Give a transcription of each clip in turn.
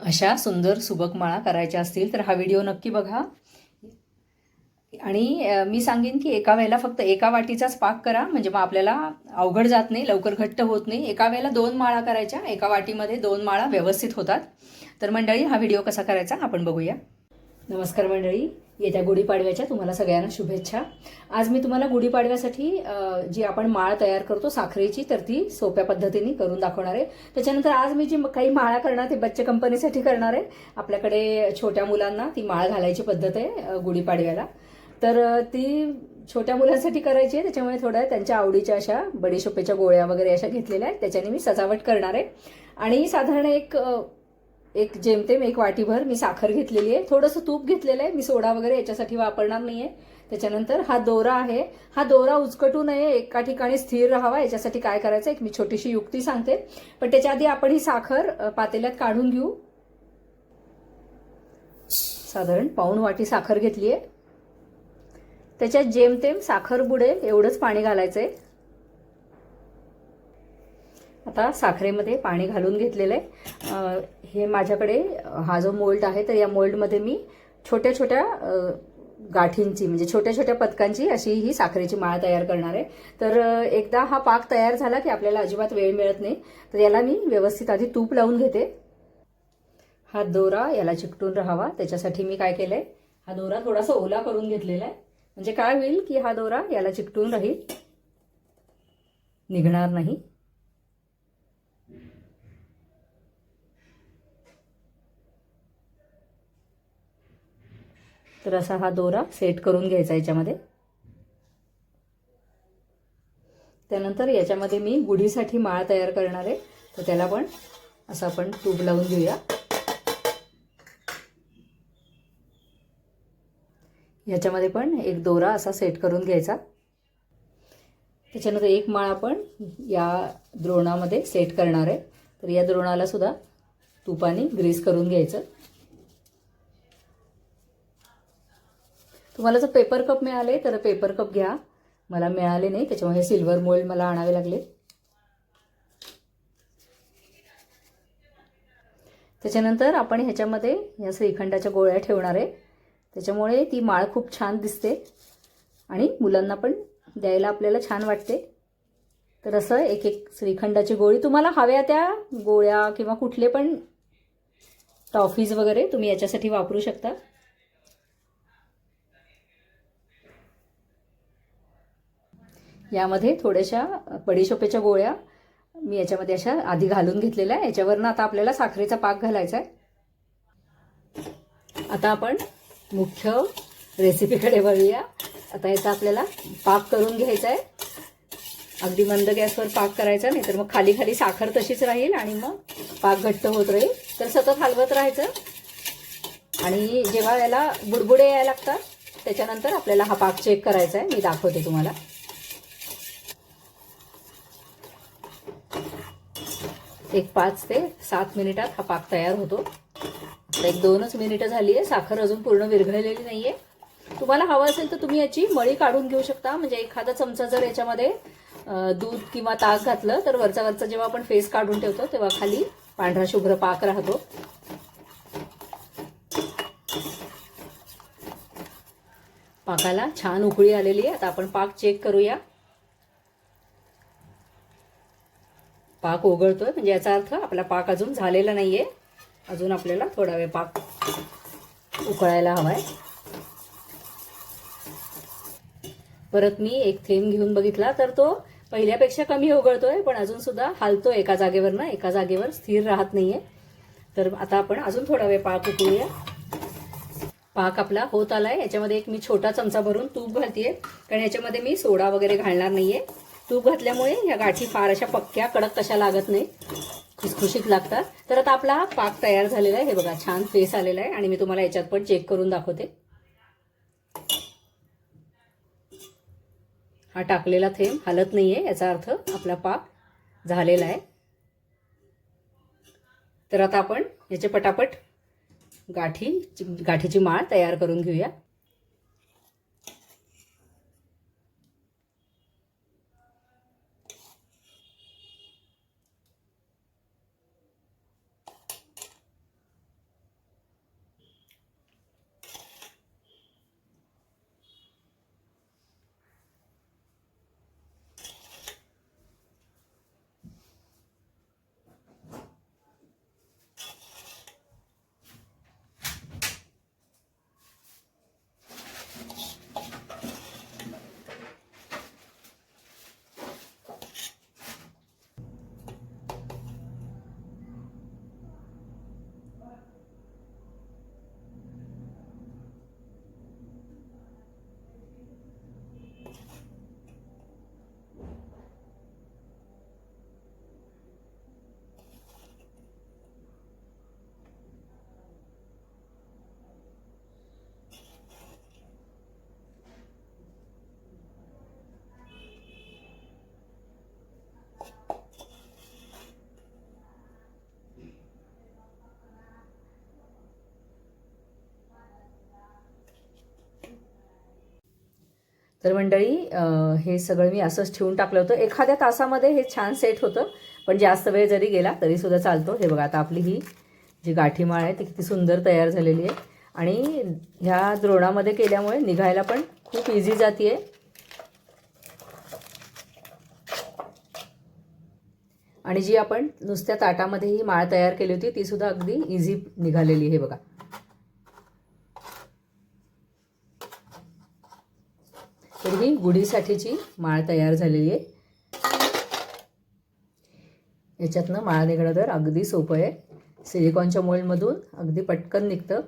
अशा सुंदर सुबक माळा करायच्या असतील तर हा व्हिडिओ नक्की बघा. आणि मी सांगेन की एका वेळेला फक्त एका वाटीचाच पाक करा. म्हणजे मग आपल्याला अवघड जात नाही लवकर घट्ट होत नाही. एका वेळेला दोन माळा करायच्या. एका वाटीमध्ये दोन माळा व्यवस्थित होतात. तर मंडळी हा व्हिडिओ कसा करायचा आपण बघूया. नमस्कार मंडळी. येत्या गुढीपाडव्याच्या तुम्हाला सगळ्यांना शुभेच्छा. आज मी तुम्हाला गुढीपाडव्यासाठी जी आपण माळ तयार करतो साखरेची तर ती सोप्या पद्धतीने करून दाखवणार आहे. त्याच्यानंतर आज मी जी काही माळा करणार ती बच्चे कंपनीसाठी करणार आहे. आपल्याकडे छोट्या मुलांना ती माळ घालायची पद्धत आहे गुढीपाडव्याला. तर ती छोट्या मुलांसाठी करायची आहे त्याच्यामुळे थोड्या त्यांच्या आवडीच्या अशा बडीशोपेच्या गोळ्या वगैरे अशा घेतलेल्या आहेत त्याच्याने मी सजावट करणार आहे. आणि साधारण एक एक जेमतेम एक वाटीभर मी साखर घेतलेली आहे. थोडंसं तूप घेतलेलं आहे. मी सोडा वगैरे याच्यासाठी वापरणार नाही आहे त्याच्यानंतर हा दोरा आहे. हा दोरा उचकटू नये. एका ठिकाणी स्थिर राहावा. याच्यासाठी काय करायचं? एक मी छोटीशी युक्ती सांगते. पण त्याच्या आधी आपण ही साखर पातेल्यात काढून घेऊ. साधारण पाऊण वाटी साखर घेतली आहे त्याच्यात जेमतेम साखर बुडेल एवढंच पाणी घालायचं आहे आता साखरेमध्ये पाणी घालून घेतलेलं आहे. हे माझ्याकडे हा जो मोल्ड आहे तर या मोल्डमध्ये मी छोट्या छोट्या गाठींची म्हणजे छोट्या छोट्या पदकांची अशी ही साखरेची माळ तयार करणार आहे. तर एकदा हा पाक तयार झाला की आपल्याला अजिबात वेळ मिळत नाही तर याला मी व्यवस्थित आधी तूप लावून घेते. हा दोरा याला चिकटून राहावा. त्याच्यासाठी मी काय केलंय हा दोरा थोडासा ओला करून घेतलेला आहे. म्हणजे काय होईल की हा दोरा याला चिकटून राहील निघणार नाही. तर असा हा दोरा सेट करून घ्यायचा याच्यामध्ये. त्यानंतर याच्यामध्ये मी गुढीसाठी माळ तयार करणार आहे. तर त्याला पण असं आपण तूप लावून घेऊया. ह्याच्यामध्ये पण एक दोरा असा सेट करून घ्यायचा. त्याच्यानंतर एक माळ आपण या द्रोणामध्ये सेट करणार आहे. तर या द्रोणाला सुद्धा तुपाने ग्रीस करून घ्यायचं. तुम्हाला जर पेपर कप मिळाले तर पेपर कप घ्या. मला मिळाले नाही त्याच्यामुळे हे सिल्वर मोल्ड मला आणावे लागले. त्याच्यानंतर आपण ह्याच्यामध्ये या श्रीखंडाच्या गोळ्या ठेवणार आहे. त्याच्यामुळे ती माळ खूप छान दिसते आणि मुलांना पण द्यायला आपल्याला छान वाटते. तर असं एक एक श्रीखंडाची गोळी तुम्हाला हव्या त्या गोळ्या किंवा कुठले पण टॉफीज वगैरे तुम्ही याच्यासाठी वापरू शकता. यामध्ये थोड्याशा बडीशोपेच्या गोळ्या मी याच्यामध्ये अशा आधी घालून घेतलेल्या आहे याच्यावरनं आता आपल्याला साखरेचा पाक घालायचा आहे. आता आपण मुख्य रेसिपीकडे वळूया. आता याचा आपल्याला पाक करून घ्यायचा आहे. अगदी मंद गॅसवर पाक करायचा नाही तर मग खाली खाली साखर तशीच राहील आणि मग पाक घट्ट होत राहील. तर सतत हलवत राहायचं. आणि जेव्हा याला बुडबुडे यायला लागतात त्याच्यानंतर आपल्याला हा पाक चेक करायचा आहे. मी दाखवते तुम्हाला. एक पाच ते सात मिनिटात हा पाक तयार होतो. एक दोनच मिनिटं झाली आहे. साखर अजून पूर्ण विरघळलेली नाहीये. तुम्हाला हवं असेल तर तुम्ही याची मळी काढून घेऊ शकता. म्हणजे एखादा चमचा जर याच्यामध्ये दूध किंवा ताक घातलं तर वरचा वरचा जेव्हा आपण फेस काढून ठेवतो तेव्हा खाली पांढरा शुभ्र पाक राहतो. पाकाला छान उकळी आलेली आहे. आता आपण पाक चेक करूया. पाक ओघळतोय म्हणजे याचा अर्थ आपला पाक अजून झालेला नाहीये. अजून आपल्याला थोडा वेळ पाक उकळायला हवाय. परत मी एक थेंब घेऊन बघितला तर तो पहिल्यापेक्षा कमी ओघळतोय पण अजून सुद्धा हालतोय एका जागेवर ना एका जागेवर स्थिर राहत नाहीये. तर आता आपण अजून थोडा वेळ पाक उकळूया. पाक आपला होत आलाय. याच्यामध्ये एक मी छोटा चमचा भरून तूप घालतीये कारण याच्यामध्ये मी सोडा वगैरे घालणार नाहीये. तूप घातल्यामुळे या गाठी फार अशा पक्क्या कडक कशा लागत नाही खुसखुशीत लागतात. तर आता आपला हा पाक तयार झालेला आहे. हे बघा छान फेस आलेला आहे. आणि मी तुम्हाला याच्यात पण चेक करून दाखवते. हा टाकलेला थेंब हालत आहे याचा अर्थ आपला पाक झालेला आहे. तर आता आपण याचे पटापट गाठी गाठीची माळ तयार करून घेऊया. तर मंडळी हे सगळं मी असंच ठेवून टाकलं होतं. एखाद्या तासामध्ये हे छान सेट होतं पण जास्त वेळ जरी गेला तरीसुद्धा चालतो. हे बघा आता आपली ही जी गाठीमाळ आहे ती किती सुंदर तयार झालेली आहे. आणि ह्या द्रोणामध्ये केल्यामुळे निघायला पण खूप इझी जाते आहे आणि जी आपण नुसत्या ताटामध्ये ही माळ तयार केली होती ती सुद्धा अगदी इझी निघालेली आहे बघा. तर गुढीसाठीची माळ तयार झालेली आहे. याच्यातनं माळ निघणं तर अगदी सोपं आहे. सिलिकॉनच्या मोल्डमधून अगदी पटकन निघतं.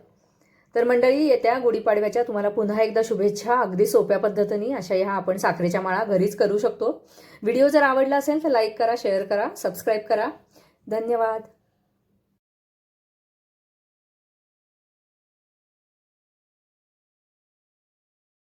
तर मंडळी येत्या गुढीपाडव्याच्या तुम्हाला पुन्हा एकदा शुभेच्छा. अगदी सोप्या पद्धतीने अशा ह्या आपण साखरेच्या माळा घरीच करू शकतो. व्हिडिओ जर आवडला असेल तर लाईक करा शेअर करा सबस्क्राईब करा. धन्यवाद.